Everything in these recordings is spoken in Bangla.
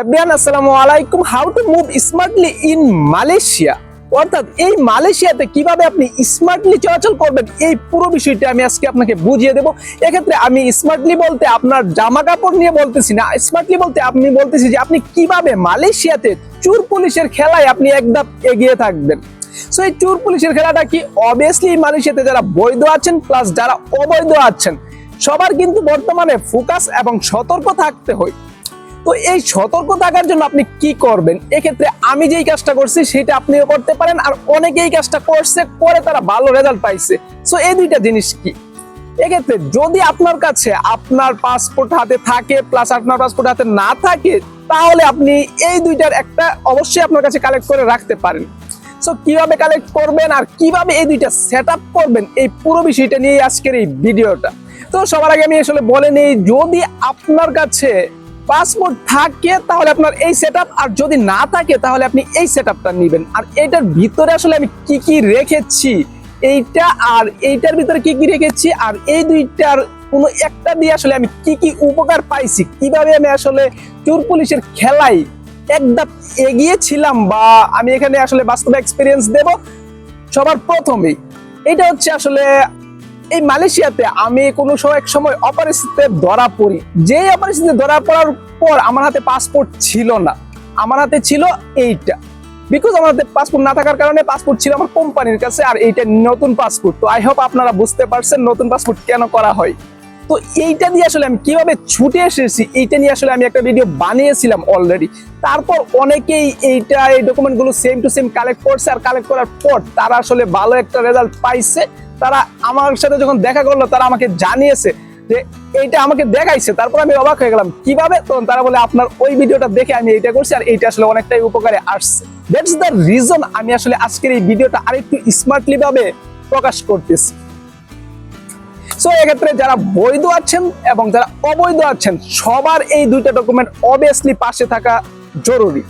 এভরিওয়ান, আসসালামু আলাইকুম। How to move smartly in Malaysia অর্থাৎ এই মালয়েশিয়াতে কীভাবে আপনি স্মার্টলি চলাচল করবেন, এই পুরো বিষয়টা আমি আজকে আপনাকে বুঝিয়ে দেব। এক্ষেত্রে আমি স্মার্টলি বলতে আপনার জামা কাপড় নিয়ে বলতেছি না। স্মার্টলি বলতে আপনি বলতেছি যে আপনি কীভাবে মালয়েশিয়াতে চুর পুলিশের খেলায় আপনি একদম এগিয়ে থাকবেন। সো এই চুর পুলিশের খেলাটা কি অবভিয়াসলি মালয়েশিয়াতে যারা বৈধ আছেন প্লাস যারা অবৈধ আছেন, সবার কিন্তু বর্তমানে ফোকাস এবং সতর্ক থাকতে হয়। তো এই সতর্ক থাকার জন্য আপনি কি করবেন? এক্ষেত্রে আমি যেই কাজটা করছি, সেটা আপনিও করতে পারেন আর অনেকে এই কাজটা করছে, করে তারা ভালো রেজাল্ট পাইছে। সো এই দুইটা জিনিস কি? এক্ষেত্রে যদি আপনার কাছে আপনার পাসপোর্ট হাতে থাকে প্লাস আপনার পাসপোর্ট হাতে না থাকে, তাহলে আপনি এই দুইটার একটা অবশ্যই আপনার কাছে কালেক্ট করে রাখতে পারেন। সো কীভাবে কালেক্ট করবেন আর কীভাবে এই দুইটা সেট করবেন, এই পুরো বিষয়টা নিয়ে আজকের এই ভিডিওটা। তো সবার আগে আমি আসলে বলে নেই, যদি আপনার কাছে পাসপোর্ট থাকে, তাহলে আপনার এই সেট আর যদি না থাকে, তাহলে আপনি এই সেট আপটা নেবেন। আর এটার ভিতরে আসলে আমি কি কি রেখেছি? এইটা আর এইটার ভিতরে কি কি রেখেছি? আর এই দুইটার কোনো একটা দিয়ে আসলে আমি কি কি উপকার পাইছি? কীভাবে আমি আসলে চোর পুলিশের খেলায় একদম এগিয়েছিলাম বা আমি এখানে আসলে বাস্তব এক্সপিরিয়েন্স দেব? সবার প্রথমেই। এটা হচ্ছে আসলে এই মালয়েশিয়াতে আমি কোনো সময় এক সময় অপরিস্থিতিতে ধরা পড়ি। যে অপরিস্থিতিতে ধরা পড়ার পর আমার হাতে পাসপোর্ট ছিল না। আমার হাতে ছিল এইটা। বিকজ আমার হাতে পাসপোর্ট না থাকার কারণে পাসপোর্ট ছিল আমার কোম্পানির কাছে আর এইটা নতুন পাসপোর্ট তো আই হোপ আপনারা বুঝতে পারছেন নতুন পাসপোর্ট কেন করা হয়। তো এইটা দিয়ে আসলে আমি কীভাবে ছুটে এসেছি, এইটা নিয়ে আসলে আমি একটা ভিডিও বানিয়েছিলাম অলরেডি তারপর অনেকেই এইটা, এই ডকুমেন্টগুলো সেম টু সেম কালেক্ট করছে আর কালেক্ট করার পর তারা আসলে ভালো একটা রেজাল্ট পাইছে। তারা আমার সাথে যখন দেখা করল, তারা আমাকে জানিয়েছে যে এইটা আমাকে দেখাইছে। তারপর আমি অবাক হয়ে গেলাম, কীভাবে? তখন তারা বলে, আপনার ওই ভিডিওটা দেখে আমি এইটা করছি আর এইটা আসলে অনেকটাই উপকারে আসছে। দ্যাটস দ্য রিজন আমি আসলে আজকের এই ভিডিওটা আরেকটু স্মার্টলি ভাবে প্রকাশ করতেছি। সো এক্ষেত্রে যারা বৈধ আছেন এবং যারা অবৈধ আছেন, সবার এই দুইটা ডকুমেন্ট অবভিয়াসলি পাশে থাকা জরুরি।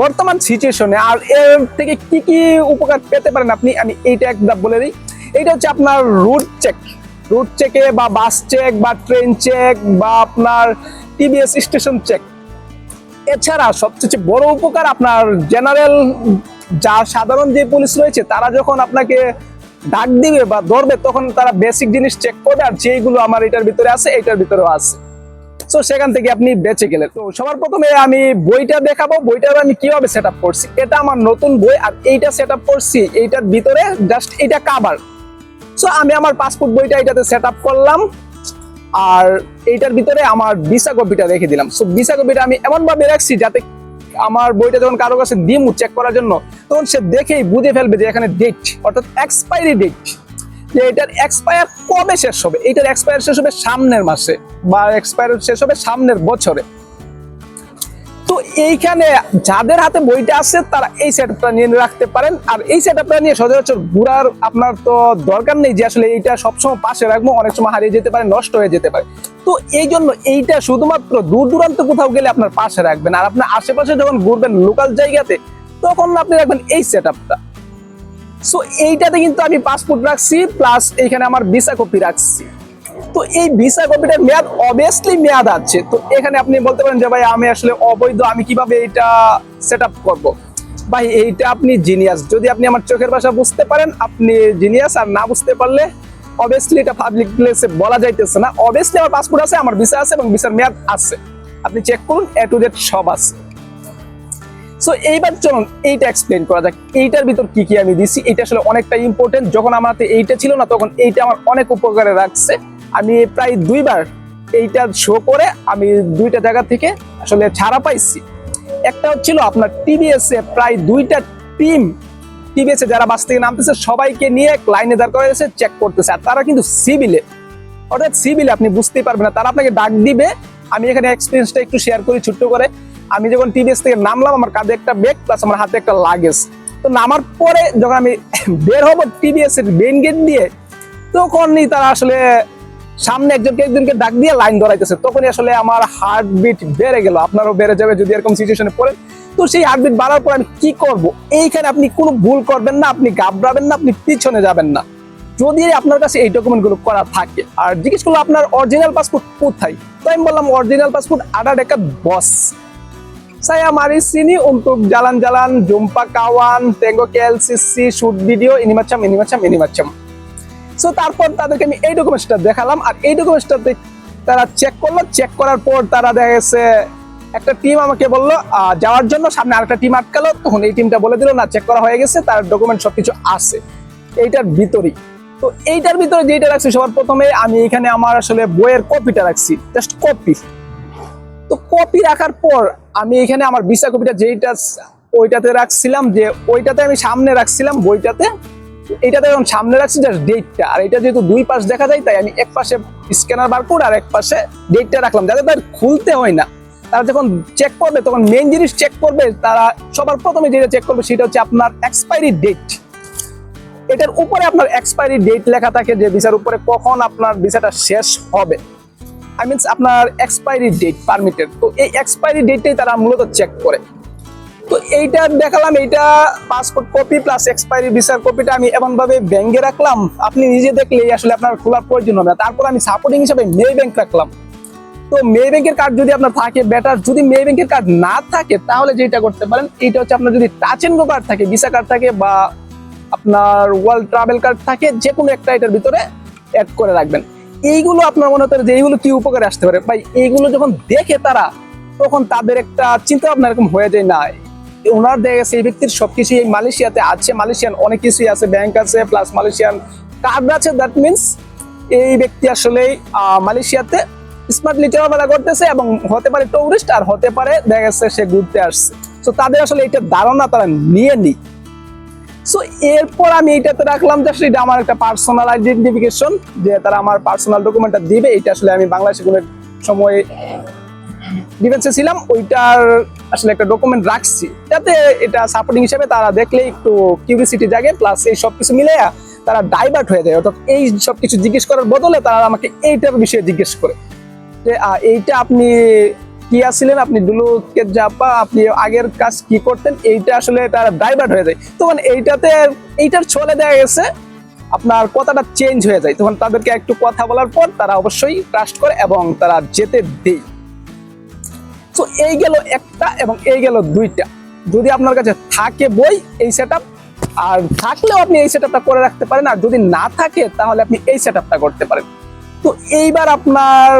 বর্তমান সিচুয়েশনে আর এর থেকে কি কি উপকার পেতে পারেন আপনি? আমি এইটা একটা বলে দিই। এইটা হচ্ছে আপনার রুট চেক রুট চেকে বা বাস চেক বা ট্রেন চেক বা আপনার টিভিএস স্টেশন চেক এছাড়া সবচেয়ে বড় উপকার আপনার জেনারেল যা সাধারণ যে পুলিশ রয়েছে, তারা যখন আপনাকে ডাক দিবে বা ধরবে, তখন তারা বেসিক জিনিস চেক করবে আর যেইগুলো আমার এটার ভিতরে আছে এটার ভিতরেও আছে। তো সেখান থেকে আপনি বেঁচে গেলেন। তো সবার প্রথমে আমি বইটা দেখাবো। বইটার আমি কীভাবে সেট করছি? এটা আমার নতুন বই আর এইটা সেট করছি। এইটার ভিতরে জাস্ট এটা কাভার সো আমি আমার পাসপোর্ট বইটা এটাতে সেট আপ করলাম আর এইটার ভিতরে আমার ভিসা কপিটা রেখে দিলাম। সো ভিসা কপিটা আমি এমনভাবে রাখছি যাতে আমার বইটা যখন কারও কাছে দিমু চেক করার জন্য, তখন সে দেখেই বুঝে ফেলবে যে এখানে ডেট অর্থাৎ এক্সপায়ারি ডেট যে এটার এক্সপায়ার কবে শেষ হবে? এটার এক্সপায়ার শেষ হবে সামনের মাসে বা এক্সপায়ার শেষ হবে সামনের বছরে। এইখানে যাদের হাতে বইটা আছে, তারা এই সেটআপটা নিয়ে রাখতে পারেন। আর এই সেটআপটা নিয়ে সচরাচর ঘুরার আপনার তো দরকার নেই যে আসলে এইটা সবসময় পাশে রাখব, অনেক সময় হারিয়ে যেতে পারে, নষ্ট হয়ে যেতে পারে। তো এই জন্য এইটা শুধুমাত্র দূর দূরান্ত কোথাও গেলে আপনার পাশে রাখবেন। আর আপনার আশেপাশে যখন ঘুরবেন লোকাল জায়গাতে, তখন আপনি রাখবেন এই সেটআপটা সো এইটাতে কিন্তু আমি পাসপোর্ট রাখছি প্লাস এইখানে আমার ভিসা কপি রাখছি। তো এই ভিসা কপিটার মেয়াদ অবভিয়াসলি মেয়াদ আছে। তো এখানে আপনি বলতে পারেন যে, ভাই, আমি আসলে অবৈধ, আমি কীভাবে এটা সেট আপ করব? ভাই, এইটা আপনি জিনিয়াস যদি আপনি আমার চোখের ভাষা বুঝতে পারেন, আপনি জিনিয়াস আর না বুঝতে পারলে অবভিয়াসলি এটা পাবলিক প্লেসে বলা যাইতেছে না। অবভিয়াসলি আমার পাসপোর্ট আছে, আমার ভিসা আছে এবং ভিসার মেয়াদ আছে। আপনি চেক করুন এ টু জেড সব আছে। সো এইবার চলুন, এইটা এক্সপ্লেন করা যাক। এইটার ভিতর কি কি আমি দিছি? এটা আসলে অনেকটা ইম্পর্টেন্ট যখন আমার হাতে এইটা ছিল না, তখন এইটা আমার অনেক উপকারে রাখছে। আমি প্রায় দুইবার এইটা শো করে আমি দুইটা জায়গা থেকে আসলে ছাড়া পাইছি। একটা হচ্ছিল আপনার টিভিএস এ প্রায় দুইটা টিম টিভিএস এ যারা বাস থেকে নামতেছে, সবাইকে নিয়ে এক লাইনে দাঁড় করে চেক করতেছে। আর তারা কিন্তু সিভিলে অর্থাৎ সিভিলে আপনি বুঝতেই পারবেন না। তারা আপনাকে ডাক দিবে। আমি এখানে এক্সপিরিয়েন্সটা একটু শেয়ার করি ছোট্ট করে। আমি যখন টিভিএস থেকে নামলাম, আমার কাঁধে একটা ব্যাগ প্লাস আমার হাতে একটা লাগেজ তো নামার পরে যখন আমি বের হব টিভিএস এর মেন গেট দিয়ে, তখনই তারা আসলে সামনে একজনকে একজনকে ডাক দিয়ে লাইন ধরাইতেছে তখনই আসলে আমার হার্টবিট বেড়ে গেল আপনারও বেড়ে যাবে যদি এরকম সিচুয়েশনে পড়েন। তো সেই হার্টবিট বাড়ার পর আমি কি করব? এইখানে আপনি কোনো ভুল করবেন না আপনি ঘাবড়াবেন না আপনি পিছনে যাবেন না। যদি আপনার কাছে এই ডকুমেন্টগুলো করা থাকে আর জিজ্ঞেস করল আপনার অরিজিনাল পাসপোর্ট কোথায়? তো আমি বললাম অরিজিনাল পাসপোর্ট আডার একটা boss. Saya mari sini untuk jalan-jalan, jumpa kawan, tengok KLCC, shoot video, ini macam, ini macam, ini macam. So তারপর তাদেরকে আমি এই ডকুমেন্টসটা দেখালাম। আর এই ডকুমেন্টসটা তারা চেক করল। চেক করার পর তারা দেখা গেছে, একটা টিম আমাকে বলল যাওয়ার জন্য সামনে আরেকটা টিম আটকালো। তখন এই টিমটা বলে দিল, না চেক করা হয়ে গেছে। তার ডকুমেন্ট সবকিছু আছে। এইটার ভিতরেই। তো এইটার ভিতরে যেটা রাখছি, সবার প্রথমে আমি এখানে আমার আসলে বইয়ের কপিটা রাখছি। জাস্ট কপি তো কপি রাখার পর আমি এখানে আমার ভিসা কপিটা যেইটা ওইটাতে রাখছিলাম যে ওইটাতে আমি সামনে রাখছিলাম বইটাতে। এইটাতে যখন সামনে রাখছি জাস্ট ডেটটা আর এটা যেহেতু দুই পাশ দেখা যায়, তাই আমি এক পাশে স্ক্যানার বার বারকোড আর এক পাশে ডেটটা রাখলাম। যাতে তার খুলতে হয় না। তারা যখন চেক করবে, তখন মেইন জিনিস চেক করবে, তারা সবার প্রথমে যেটা চেক করবে, সেটা হচ্ছে আপনার এক্সপায়ারি ডেট এটার উপরে আপনার এক্সপায়ারি ডেট লেখা থাকে যে ভিসার উপরে কখন আপনার ভিসাটা শেষ হবে। আই মিনস আপনার এক্সপায়ারি ডেট পারমিটের তো এই এক্সপায়ারি ডেটটাই তারা মূলত চেক করে। তো এইটা দেখালাম, এইটা পাসপোর্ট কপি প্লাস এক্সপায়ারি ভিসার কপিটা আমি এমন ভাবে ব্যাংকে রাখলাম। আপনি নিজে দেখলেই আসলে আপনার খোলার প্রয়োজন হবে না। তারপর আমি সাপোর্টিং হিসাবে মে ব্যাংক রাখলাম। তো মে ব্যাংকের কার্ড যদি আপনার থাকে বেটার যদি মে ব্যাংকের কার্ড না থাকে, তাহলে যেটা করতে পারেন এটা হচ্ছে আপনার যদি টাচ এন্ড কার্ড থাকে ভিসা কার্ড থাকে বা আপনার ওয়ার্ল্ড ট্রাভেল কার্ড থাকে যে কোনো একটা এটার ভিতরে অ্যাড করে রাখবেন। এইগুলো আপনার মনে হতে যে এইগুলো কি উপকারে আসতে পারে? ভাই, এইগুলো যখন দেখে তারা, তখন তাদের একটা চিন্তা ভাবনা এরকম হয়ে যায় না। ওনার দেখা গেছে এই ব্যক্তির সবকিছু এই মালয়েশিয়াতে আছে, মালয়েশিয়ান অনেক কিছুই আছে ব্যাংক আছে প্লাস মালয়েশিয়ান কার্ড আছে দ্যাট মিনস এই ব্যক্তি আসলে মালয়েশিয়াতে স্মার্টলি চলাফেরা করতেছে এবং হতে পারে টুরিস্ট আর হতে পারে দেখা গেছে সে ঘুরতে আসছে। তো তাদের আসলে এটা ধারণা তারা নিয়ে নি সো এরপর আমি এটাতে রাখলাম যে আসলে এটা আমার একটা পার্সোনাল আইডেন্টিফিকেশন যে তারা আমার পার্সোনাল ডকুমেন্টটা দিবে এটা আসলে আমি বাংলাদেশে কোনো সময় ডিফেন্সে ছিলাম, ওইটার আসলে একটা ডকুমেন্ট রাখছি। যাতে এটা সাপোর্টিং হিসেবে তারা দেখলে একটু কিউরিসিটি জাগে প্লাস এই সব কিছু মিলে তারা ডাইভার্ট হয়ে যায়। অর্থাৎ এই সব কিছু জিজ্ঞেস করার বদলে তারা আমাকে এইটার বিষয়ে জিজ্ঞেস করে। যে এইটা আপনি কি আসছিলেন আপনি ডুলুকে জাপা আপনি আগের কাজ কি করতেন? এইটা আসলে তারা ডাইভার্ট হয়ে যায়। তখন এইটাতে, এইটার ছলে দেওয়া গেছে আপনার কথাটা চেঞ্জ হয়ে যায়। তখন তাদেরকে একটু কথা বলার পর তারা অবশ্যই ট্রাস্ট করে এবং তারা যেতে দেয়। তো এই গেল একটা এবং এই গেল দুইটা। যদি আপনার কাছে থাকে বই এই সেট আর থাকলেও আপনি এই সেট করে রাখতে পারেন, আর যদি না থাকে, তাহলে আপনি এই সেট করতে পারেন। তো এইবার আপনার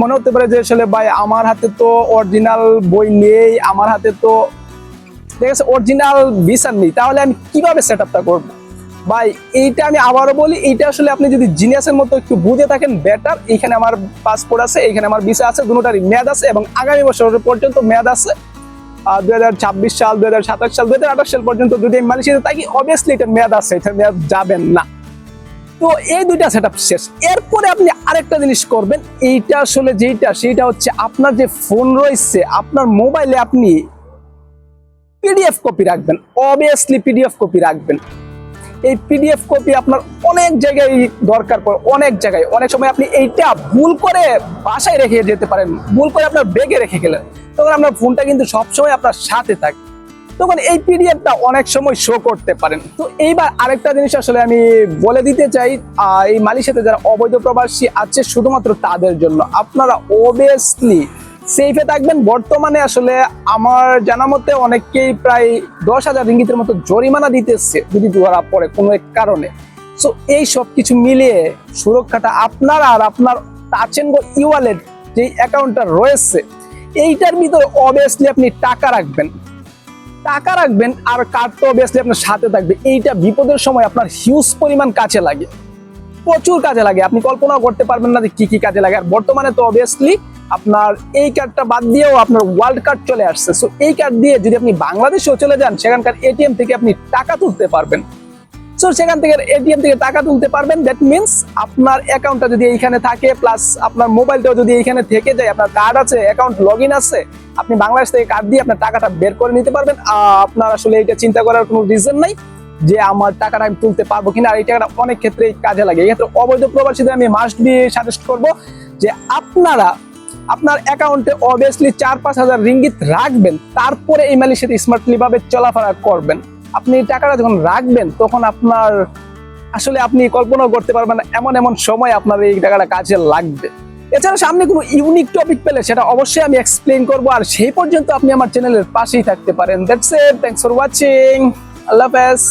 মনে হতে পারে যে আসলে ভাই, আমার হাতে তো অরিজিনাল বই নেই, আমার হাতে তো, ঠিক আছে অরিজিনাল ভিসা নেই, তাহলে আমি কীভাবে সেট আপটা করব? ভাই, এইটা আমি আবারও বলি, এইটা আসলে আপনি যদি জিনিয়াসের মতো একটু বুঝে থাকেন বেটার এইখানে আমার পাসপোর্ট আছে, এইখানে আমার ভিসা আছে, দুটারই মেয়াদ আছে, এবং আগামী বছর পর্যন্ত মেয়াদ আছে। আপনার যে ফোন রয়েছে, আপনার মোবাইলে আপনি পিডিএফ কপি রাখবেন অবভিয়াসলি পিডিএফ কপি রাখবেন। এই পিডিএফ কপি আপনার অনেক জায়গায় দরকার পড়ে, অনেক জায়গায়। অনেক সময় আপনি এইটা ভুল করে বাসায় রেখে যেতে পারেন, ভুল করে আপনার বেগে রেখে গেলেন। তখন আপনার ফোনটা কিন্তু সবসময় আপনার সাথে থাকে। তখন এই পিডিএফটা অনেক সময় শো করতে পারেন। তো এইবার আরেকটা জিনিস আসলে আমি বলে দিতে চাই এই মালয়েশিয়াতে যারা অবৈধ প্রবাসী আছে শুধুমাত্র তাদের জন্য। আপনারা অবভিয়াসলি সেফে থাকবেন। বর্তমানে আসলে আমার জানা মতে অনেকেই প্রায় দশ হাজার রিঙ্গিতের মতো জরিমানা দিতেছে যদি ধরা পড়ে কোনো এক কারণে। সো এই সব কিছু মিলিয়ে সুরক্ষাটা আপনার আর আপনার টাচেনগো ইওয়ালেট যে অ্যাকাউন্টটা রয়েছে এইটার ভিতরে অবভিয়াসলি আপনি টাকা রাখবেন। টাকা রাখবেন আর কার্ড তো অবভিয়াসলি আপনার সাথে থাকবে। এইটা বিপদের সময় আপনার হিউজ পরিমাণ কাজে লাগে। প্রচুর কাজে লাগে। আপনি কল্পনাও করতে পারবেন না যে কি কি কাজে লাগে। আর বর্তমানে তো অবভিয়াসলি আপনার এই কার্ডটা বাদ দিয়েও আপনার ওয়ার্ল্ড কার্ড চলে আসছে। সো এই কার্ড দিয়ে যদি আপনি বাংলাদেশেও চলে যান, সেখানকার এটিএম থেকে আপনি টাকা তুলতে পারবেন। সো সেখান থেকে এটিএম থেকে টাকা তুলতে পারবেন। দ্যাট আপনার অ্যাকাউন্টটা যদি এইখানে থাকে প্লাস আপনার মোবাইলটাও যদি এইখানে থেকে যায়, আপনার কার্ড আছে অ্যাকাউন্ট লগ আছে, আপনি বাংলাদেশ থেকে কার্ড দিয়ে আপনার টাকাটা বের করে নিতে পারবেন। আপনার আসলে এটা চিন্তা করার কোনো রিজন নাই যে আমার টাকাটা আমি তুলতে পারব কিনা, আর এই টাকাটা অনেক ক্ষেত্রে কাজে লাগে। এক্ষেত্রে অবৈধ প্রবাসীদের আমি মাস্ট বি সাজেস্ট করব যে আপনারা আপনার অ্যাকাউন্টে অবভিয়াসলি চার পাঁচ হাজার রিঙ্গিত রাখবেন, তারপরে এই মালয়েশিয়াতে স্মার্টলি ভাবে চলাফেরা করবেন। আপনি টাকাটা যখন রাখবেন, তখন আপনার আসলে আপনি কল্পনা করতে পারবেন এমন এমন সময় আপনার এই টাকাটা কাজে লাগবে। এছাড়া সামনে কোনো ইউনিক টপিক পেলে সেটা অবশ্যই আমি এক্সপ্লেন করব, আর সেই পর্যন্ত আপনি আমার চ্যানেলের পাশেই থাকতে পারেন। That's it thanks for watching আল্লাহ হাফেজ।